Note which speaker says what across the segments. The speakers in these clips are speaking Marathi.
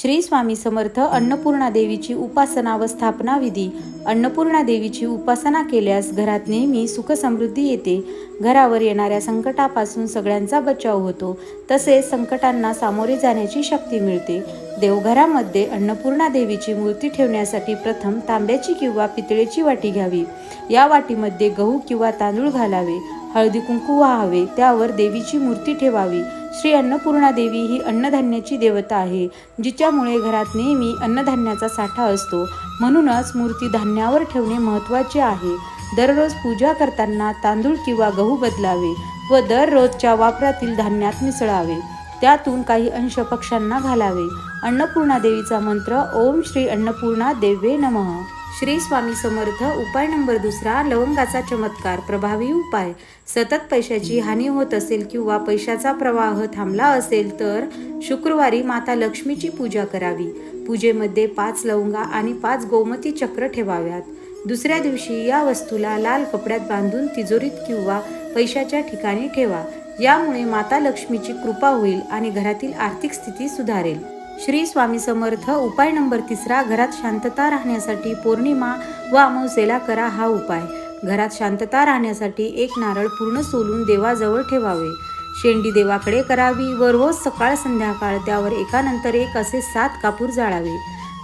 Speaker 1: श्री स्वामी समर्थ अन्नपूर्णा देवीची उपासना व स्थापना विधी. अन्नपूर्णा देवीची उपासना केल्यास घरात नेहमी सुखसमृद्धी येते. घरावर येणाऱ्या संकटापासून सगळ्यांचा बचाव होतो. तसेच संकटांना सामोरे जाण्याची शक्ती मिळते. देवघरामध्ये अन्नपूर्णा देवीची मूर्ती ठेवण्यासाठी प्रथम तांब्याची किंवा पितळेची वाटी घ्यावी. या वाटीमध्ये गहू किंवा तांदूळ घालावे. हळदी कुंकू व्हावे त्यावर देवीची मूर्ती ठेवावी. श्री अन्नपूर्णा देवी ही अन्नधान्याची देवता आहे जिच्यामुळे घरात नेहमी अन्नधान्याचा साठा असतो. म्हणूनच मूर्ती धान्यावर ठेवणे महत्त्वाचे आहे. दररोज पूजा करताना तांदूळ किंवा गहू बदलावे व दररोजच्या वापरातील धान्यात मिसळावे. त्यातून काही अंश पक्ष्यांना घालावे. अन्नपूर्णा देवीचा मंत्र ओम श्री अन्नपूर्णा देवे नमः. श्री स्वामी समर्थ उपाय नंबर दुसरा लवंगाचा चमत्कार प्रभावी उपाय. सतत पैशाची हानी होत असेल किंवा पैशाचा प्रवाह थांबला असेल तर शुक्रवारी माता लक्ष्मीची पूजा करावी. पूजेमध्ये पाच लवंगा आणि पाच गोमती चक्र ठेवाव्यात. दुसऱ्या दिवशी या वस्तूला लाल कपड्यात बांधून तिजोरीत किंवा पैशाच्या ठिकाणी ठेवा. यामुळे माता लक्ष्मीची कृपा होईल आणि घरातील आर्थिक स्थिती सुधारेल. श्री स्वामी समर्थ उपाय नंबर तिसरा घरात शांतता राहण्यासाठी पौर्णिमा व अमावस्येला करा हा उपाय. घरात शांतता राहण्यासाठी एक नारळ पूर्ण सोलून देवाजवळ ठेवावे. शेंडी देवाकडे करावी व रोज सकाळ संध्याकाळ त्यावर एकानंतर एक असे सात कापूर जाळावे.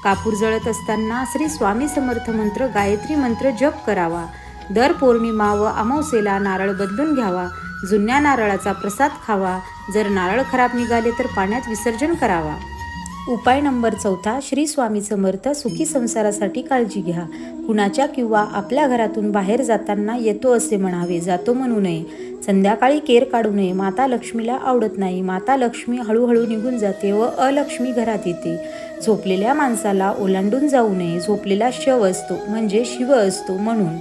Speaker 1: कापूर जळत असताना श्री स्वामी समर्थ मंत्र गायत्री मंत्र जप करावा. दर पौर्णिमा व अमावस्येला नारळ बदलून घ्यावा. जुन्या नारळाचा प्रसाद खावा. जर नारळ खराब निघाले तर पाण्यात विसर्जन करावा. उपाय नंबर चौथा श्री स्वामी समर्थ सुखी संसारासाठी काळजी घ्या. कुणाच्या किंवा आपल्या घरातून बाहेर जाताना येतो असे म्हणावे जातो म्हणू नये. संध्याकाळी केर काढू नये माता लक्ष्मीला आवडत नाही. माता लक्ष्मी हळूहळू निघून जाते व अलक्ष्मी घरात येते. झोपलेल्या माणसाला ओलांडून जाऊ नये झोपलेला शव असतो म्हणजे शिव असतो म्हणून.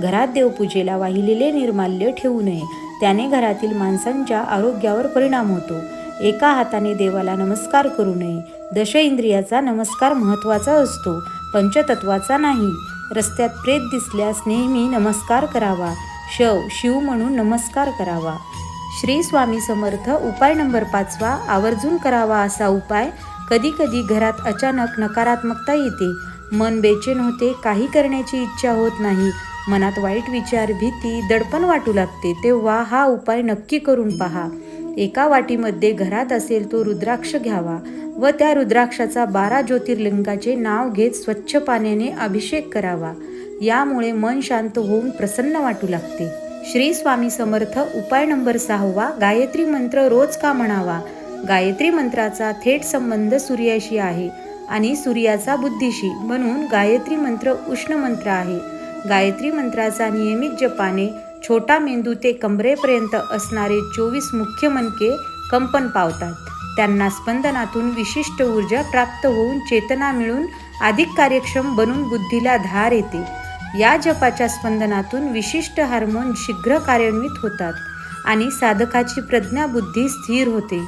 Speaker 1: घरात देवपूजेला वाहिलेले निर्माल्य ठेवू नये. त्याने घरातील माणसांच्या आरोग्यावर परिणाम होतो. एका हाताने देवाला नमस्कार करू नये. दश इंद्रियाचा नमस्कार महत्त्वाचा असतो पंचतत्वाचा नाही. रस्त्यात प्रेत दिसल्यास नेहमी नमस्कार करावा. शव शिव म्हणून नमस्कार करावा. श्री स्वामी समर्थ उपाय नंबर पाचवा आवर्जून करावा असा उपाय कधी कधी घरात अचानक नकारात्मकता येते. मन बेचैन होते काही करण्याची इच्छा होत नाही. मनात वाईट विचार भीती दडपण वाटू लागते. तेव्हा हा उपाय नक्की करून पहा. एका वाटीमध्ये घरात असेल तो रुद्राक्ष घ्यावा. व त्या रुद्राक्षाचा बारा ज्योतिर्लिंगाचे नाव घेत स्वच्छ पाण्याने अभिषेक करावा. यामुळे मन शांत होऊन प्रसन्न वाटू लागते. श्री स्वामी समर्थ उपाय नंबर सहावा गायत्री मंत्र रोज का म्हणावा? गायत्री मंत्राचा थेट संबंध सूर्याशी आहे आणि सूर्याचा बुद्धीशी म्हणून गायत्री मंत्र उष्ण मंत्र आहे. गायत्री मंत्राचा नियमित जपाने छोटा मेंदू ते कमरेपर्यंत असणारे चोवीस मुख्य मनके कंपन पावतात. त्यांना स्पंदनातून विशिष्ट ऊर्जा प्राप्त होऊन चेतना मिळून अधिक कार्यक्षम बनून बुद्धीला धार येते. या जपाच्या स्पंदनातून विशिष्ट हार्मोन शीघ्र कार्यान्वित होतात आणि साधकाची प्रज्ञा बुद्धी स्थिर होते.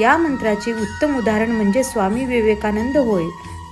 Speaker 1: या मंत्राचे उत्तम उदाहरण म्हणजे स्वामी विवेकानंद होय.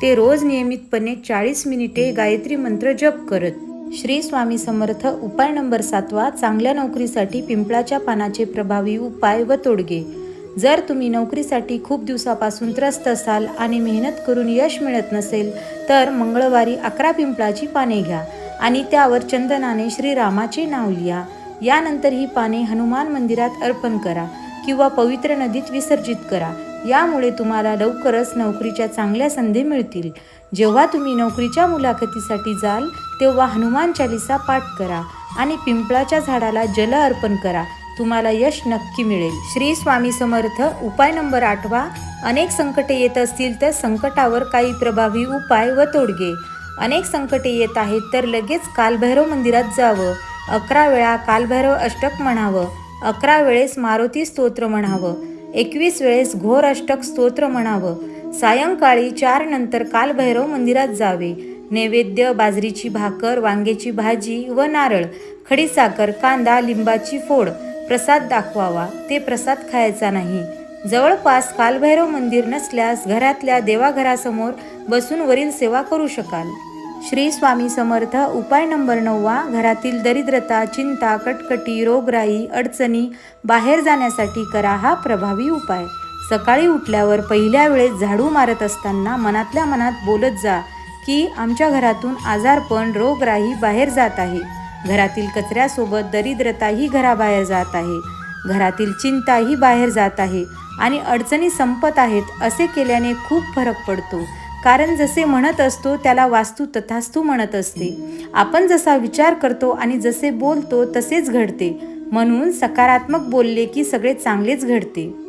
Speaker 1: ते रोज नियमितपणे चाळीस मिनिटे गायत्री मंत्र जप करत. श्री स्वामी समर्थ उपाय नंबर सातवा चांगल्या नोकरीसाठी पिंपळाच्या पानाचे प्रभावी उपाय व तोडगे. जर तुम्ही नोकरीसाठी खूप दिवसापासून त्रस्त असाल आणि मेहनत करून यश मिळत नसेल तर मंगळवारी अकरा पिंपळाची पाने घ्या आणि त्यावर चंदनाने श्रीरामाचे नाव लिहा. यानंतर ही पाने हनुमान मंदिरात अर्पण करा किंवा पवित्र नदीत विसर्जित करा. यामुळे तुम्हाला लवकरच नोकरीच्या चांगल्या संधी मिळतील. जेव्हा तुम्ही नोकरीच्या मुलाखतीसाठी जाल तेव्हा हनुमान चालिसा पाठ करा आणि पिंपळाच्या झाडाला जल अर्पण करा. तुम्हाला यश नक्की मिळेल. श्री स्वामी समर्थ उपाय नंबर आठवा. अनेक संकटे येत असतील तर संकटावर काही प्रभावी उपाय व तोडगे. अनेक संकटे येत आहेत तर लगेच कालभैरव मंदिरात जावं. अकरा वेळा कालभैरव अष्टक म्हणावं. अकरा वेळेस मारुती स्तोत्र म्हणावं. एकवीस वेळेस घोर अष्टक स्तोत्र म्हणावं. सायंकाळी चार नंतर कालभैरव मंदिरात जावे. नैवेद्य बाजरीची भाकर वांग्याची भाजी व नारळ खडीसाखर कांदा लिंबाची फोड. प्रसाद दाखवावा. ते प्रसाद खायचा नाही. जवळपास कालभैरव मंदिर नसल्यास घरातल्या देवाघरासमोर बसून वरील सेवा करू शकाल. श्री स्वामी समर्थ उपाय नंबर नववा घरातील दरिद्रता चिंता कटकटी रोगराई अडचणी बाहेर जाण्यासाठी करा हा प्रभावी उपाय. सकाळी उठल्यावर पहिल्या वेळेस झाडू मारत असताना मनातल्या मनात बोलत जा की आमच्या घरातून आजारपण रोगराई बाहेर जात आहे. घरातील कचऱ्यासोबत दरिद्रताही घराबाहेर जात आहे. घरातील चिंताही बाहेर जात आहे आणि अडचणी संपत आहेत असे केल्याने खूप फरक पडतो. कारण जसे म्हणत असतो त्याला वास्तू तथास्तू म्हणत असते. आपण जसा विचार करतो आणि जसे बोलतो तसेच घडते. म्हणून सकारात्मक बोलले की सगळे चांगलेच घडते.